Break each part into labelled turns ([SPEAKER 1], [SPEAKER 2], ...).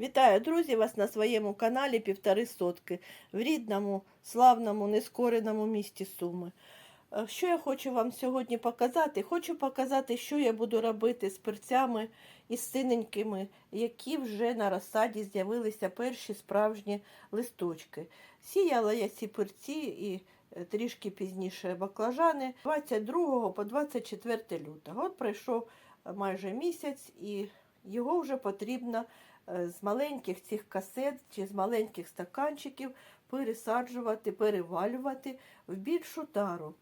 [SPEAKER 1] Вітаю, друзі, вас на своєму каналі Півтори Сотки в рідному, славному, нескореному місті Суми. Е, Що я хочу вам сьогодні показати? Хочу показати, що я буду робити з перцями і синенькими, які вже на розсаді з'явилися перші справжні листочки. Сіяла я ці перці і е, трішки пізніше баклажани 22 по 24 лютого. От пройшов майже місяць і його вже потрібно з маленьких цих касет чи з маленьких стаканчиків пересаджувати, перевалювати в більшу тару.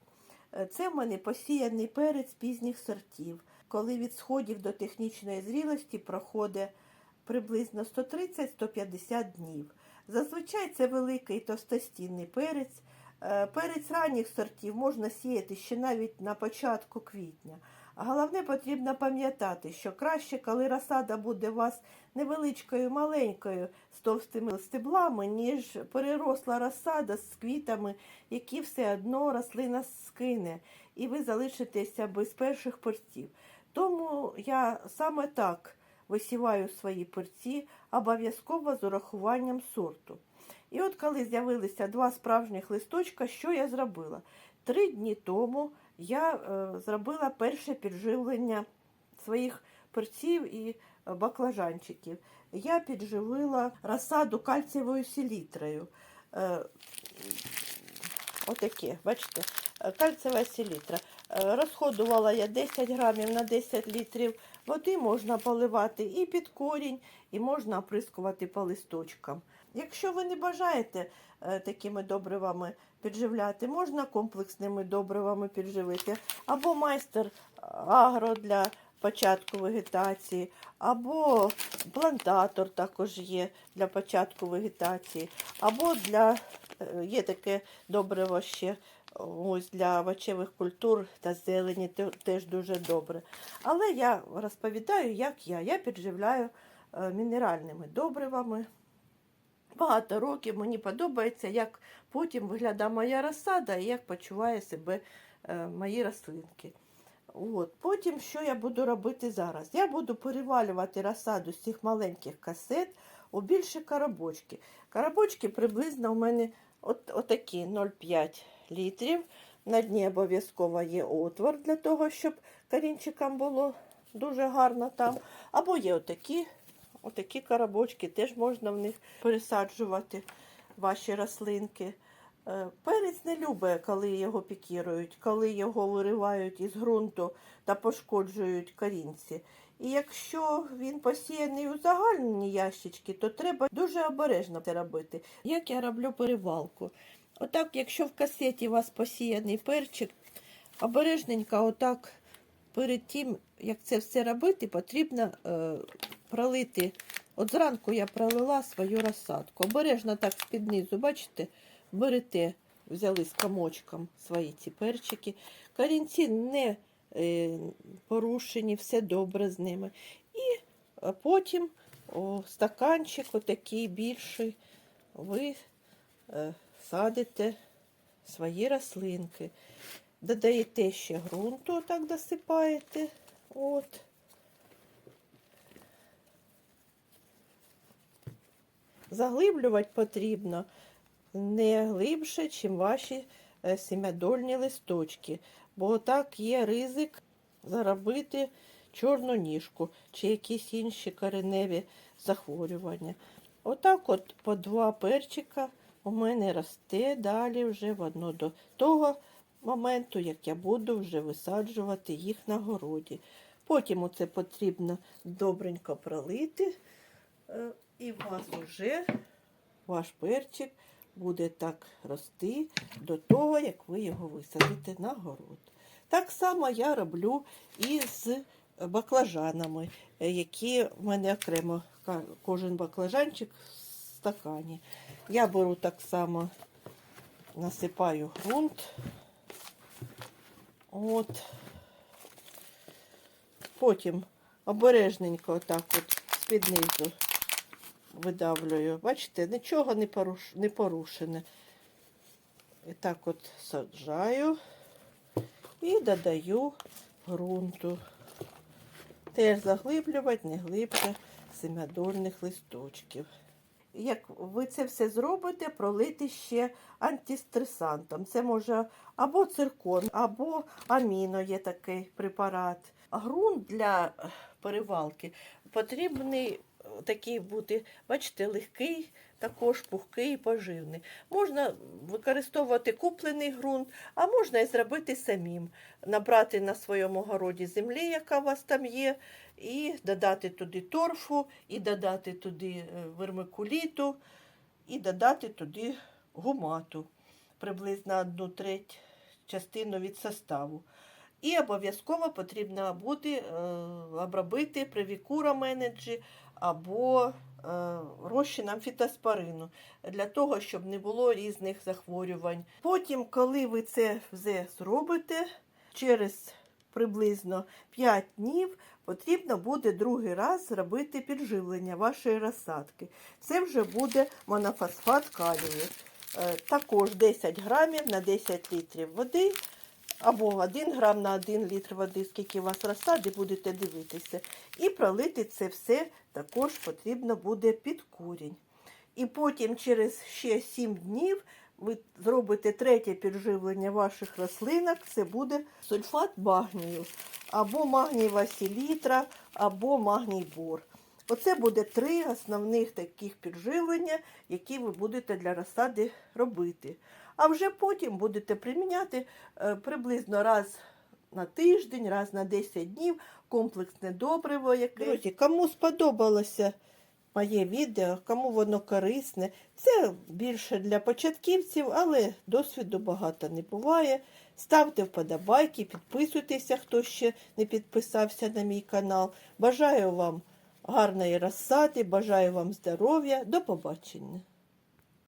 [SPEAKER 1] Е, Це в мене посіяний перець пізніх сортів. Коли від сходів до технічної зрілості проходить приблизно 130-150 днів. Зазвичай це великий товстостінний перець. Е, Перець ранніх сортів можна сіяти ще навіть на початку квітня. Головне потрібно пам'ятати, що краще, коли розсада буде у вас невеличкою, маленькою, з товстими стеблами, ніж переросла розсада з квітами, які все одно рослина скине, і ви залишитеся без перших перців. Тому я саме так висіваю свої перці, обов'язково з урахуванням сорту. І от коли з'явилися два справжніх листочка, що я зробила? Три дні тому я е, зробила перше підживлення своїх перців і е, баклажанчиків. Я підживила розсаду кальцієвою селітрою. Е, Отаке, бачите, е, кальцієва селітра. Е, Розходувала я 10 грамів на 10 літрів. Води можна поливати і під корінь, і можна оприскувати по листочкам. Якщо ви не бажаєте е, такими добривами підживляти, можна комплексними добривами підживити, або майстер агро для початку вегетації, або плантатор також є для початку вегетації, або для е, є таке добриво ще ось для овочевих культур та зелені, теж дуже добре. Але я розповідаю, як я. Я підживляю е, мінеральними добривами. Багато років мені подобається, як потім виглядає моя розсада і як почуває себе е, мої рослинки. От. Потім що я буду робити зараз? Я буду перевалювати розсаду з цих маленьких касет у більші коробочки. Коробочки приблизно у мене от, отакі 0,5 літрів. На дні обов'язково є отвор для того, щоб корінчикам було дуже гарно там. Або є отакі, отакі коробочки, теж можна в них пересаджувати ваші рослинки. Е, Перець не любить, коли його пікірують, коли його виривають із ґрунту та пошкоджують корінці. І якщо він посіяний у загальні ящички, то треба дуже обережно це робити. Як я роблю перевалку? Отак, якщо в касеті у вас посіяний перчик, обережненько, отак перед тим, як це все робити, потрібно е, пролити. От зранку я пролила свою розсадку. Обережно так з-під низу, бачите, берете, взяли з комочком свої ці перчики. Корінці не е, порушені, все добре з ними. І е, потім о, стаканчик отакий більший, ви е, садите свої рослинки. Додаєте ще ґрунту, так досипаєте. От. Заглиблювати потрібно не глибше, ніж ваші е, сім'ядольні листочки, бо так є ризик заробити чорну ніжку чи якісь інші кореневі захворювання. Отак от по два перчика у мене росте далі вже в одно до того моменту, як я буду вже висаджувати їх на городі. Потім оце потрібно добренько пролити, е, і у вас вже ваш перчик буде так рости до того, як ви його висадите на город. Так само я роблю і з баклажанами, е, які в мене окремо кожен баклажанчик стакані. Я беру так само, насипаю ґрунт. От. Потім обережненько отак от з-під низу видавлюю. Бачите, нічого не, поруш... не порушене. І так от саджаю і додаю ґрунту. Теж заглиблювати, не глибше. семядольних листочків. Як ви це все зробите, пролити ще антистресантом. Це може або циркон, або аміно є такий препарат. Ґрунт для е, перевалки потрібний е, такий бути, бачите, легкий, також пухкий і поживний. Можна використовувати куплений ґрунт, а можна і зробити самим. Набрати на своєму городі землі, яка у вас там є, і додати туди торфу, і додати туди е, вермикуліту, і додати туди гумату, приблизно одну треть частину від составу. І обов'язково потрібно буде е, обробити привікура менеджі або е, розчином фітоспорину для того, щоб не було різних захворювань. Потім, коли ви це все зробите, через приблизно 5 днів потрібно буде другий раз зробити підживлення вашої розсадки. Це вже буде монофосфат калію. Е, Також 10 грамів на 10 літрів води або 1 грам на 1 літр води, скільки у вас розсади, будете дивитися. І пролити це все також потрібно буде під корінь. І потім через ще 7 днів ви зробите третє підживлення ваших рослинок, це буде сульфат магнію, або магнієва селітра, або магній бор. Оце буде три основних таких підживлення, які ви будете для розсади робити. А вже потім будете приміняти е, приблизно раз на тиждень, раз на 10 днів комплексне добриво. Яке... Друзі, кому сподобалося моє відео, кому воно корисне, це більше для початківців, але досвіду багато не буває. Ставте вподобайки, підписуйтеся, хто ще не підписався на мій канал. Бажаю вам гарної розсади, бажаю вам здоров'я. До побачення.